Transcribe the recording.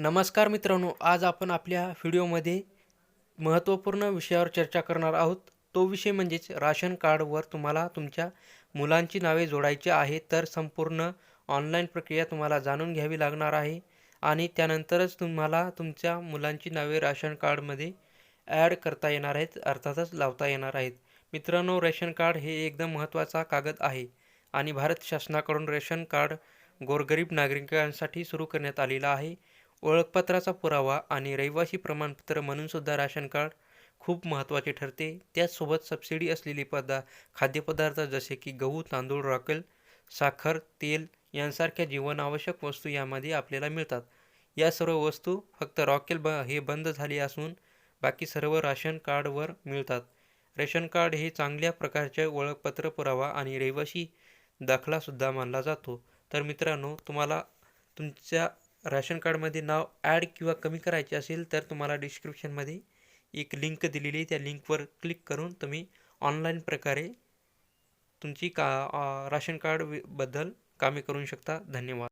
नमस्कार मित्रांनो आज आपण आपल्या व्हिडिओमध्ये महत्त्वपूर्ण विषयावर चर्चा करणार आहोत. तो विषय म्हणजेच राशन कार्डवर तुम्हाला तुमच्या मुलांची नावे जोडायची आहे तर संपूर्ण ऑनलाईन प्रक्रिया तुम्हाला जाणून घ्यावी लागणार आहे. आणि त्यानंतरच तुम्हाला तुमच्या मुलांची नावे राशन कार्डमध्ये ॲड करता येणार आहेत अर्थातच लावता येणार आहेत. मित्रांनो रेशन कार्ड हे एकदम महत्त्वाचा कागद आहे आणि भारत शासनाकडून रेशन कार्ड गोरगरीब नागरिकांसाठी सुरू करण्यात आलेला आहे. ओळखपत्राचा पुरावा आणि रहिवासी प्रमाणपत्र म्हणूनसुद्धा राशन कार्ड खूप महत्त्वाचे ठरते. त्याचसोबत सबसिडी असलेली पदा खाद्यपदार्थ जसे की गहू तांदूळ रॉकेल साखर तेल यांसारख्या जीवनावश्यक वस्तू यामध्ये आपल्याला मिळतात. या सर्व वस्तू फक्त रॉकेल ब हे बंद झाले असून बाकी सर्व राशन कार्डवर मिळतात. रेशन कार्ड हे चांगल्या प्रकारचे ओळखपत्र पुरावा आणि रहिवासी दाखलासुद्धा मानला जातो. तर मित्रांनो तुम्हाला तुमच्या राशन कार्डमध्ये नाव ॲड किंवा कमी करायचे असेल तर तुम्हाला डिस्क्रिप्शनमध्ये एक लिंक दिलेली आहे. त्या लिंकवर क्लिक करून तुम्ही ऑनलाईन प्रकारे तुमची का राशन कार्डबद्दल कामे करू शकता. धन्यवाद.